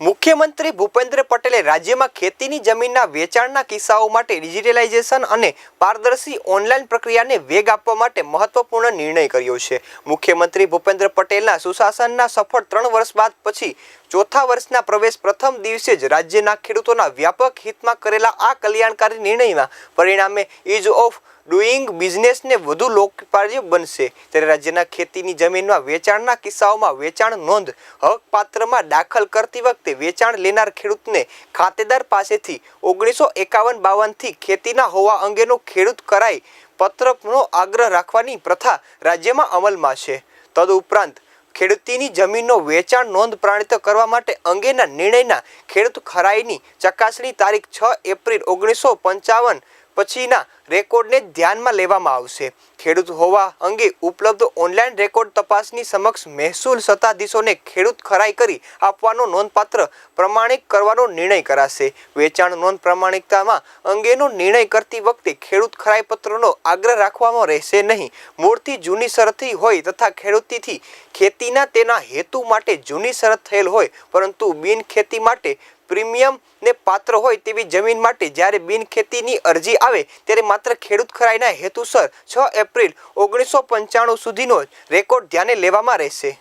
મુખ્યમંત્રી ભૂપેન્દ્ર પટેલે રાજ્યમાં ખેતીની જમીનના વેચાણના કિસ્સાઓ માટે ડિજિટલાઇઝેશન અને પારદર્શી ઓનલાઈન પ્રક્રિયાને વેગ આપવા માટે મહત્વપૂર્ણ નિર્ણય કર્યો છે. મુખ્યમંત્રી ભૂપેન્દ્ર પટેલના સુશાસનના સફળ ત્રણ વર્ષ બાદ પછી ચોથા વર્ષના પ્રવેશ પ્રથમ દિવસે જ રાજ્યના ખેડૂતોના વ્યાપક હિતમાં કરેલા આ કલ્યાણકારી નિર્ણયના પરિણામે ઇઝ ઓફ ડુઈંગ બિઝનેસને વધુ લોકપ્રિય બનશે. ત્યારે રાજ્યના ખેતીની જમીનમાં વેચાણના કિસ્સાઓમાં વેચાણ નોંધ હકપાત્રમાં દાખલ કરતી વખતે વેચાણ લેનાર ખેડૂતને ખાતેદાર પાસેથી ઓગણીસો એકાવન બાવનથી ખેતીના હોવા અંગેનો ખેડૂત કરાઈ પત્રનો આગ્રહ રાખવાની પ્રથા રાજ્યમાં અમલમાં છે. તદુપરાંત ખેડૂતીની જમીનનો વેચાણ નોંધ પ્રાણિત કરવા માટે અંગેના નિર્ણયના ખેડૂત ખરાઈની ચકાસણી તારીખ છ એપ્રિલ ઓગણીસો પંચાવન પછીના રેકોર્ડને ધ્યાનમાં લેવામાં આવશે. ખેડૂત હોવા અંગે ઉપલબ્ધ ઓનલાઈન રેકોર્ડ તપાસની સમક્ષ મહેસૂલ સત્તાધીશોને ખેડૂત ખરાઈ કરી આપવાનો નોંધપાત્ર પ્રમાણિક કરવાનો નિર્ણય કરાશે. વેચાણ નોંધ પ્રમાણિકતામાં અંગેનો નિર્ણય કરતી વખતે ખેડૂત ખરાઈ પત્રનો આગ્રહ રાખવામાં રહેશે નહીં. મૂળથી જૂની શરતી હોય તથા ખેડૂતીથી ખેતીના તેના હેતુ માટે જૂની શરત થયેલ હોય, પરંતુ બિન ખેતી માટે પ્રીમિયમને પાત્ર હોય તેવી જમીન માટે જ્યારે બિનખેતીની અરજી આવે, ત્યારે માત્ર ખેડૂત ખરાઈના હેતુસર છ એપ્રિલ ઓગણીસો પંચાણું સુધીનો રેકોર્ડ ધ્યાને લેવામાં રહેશે.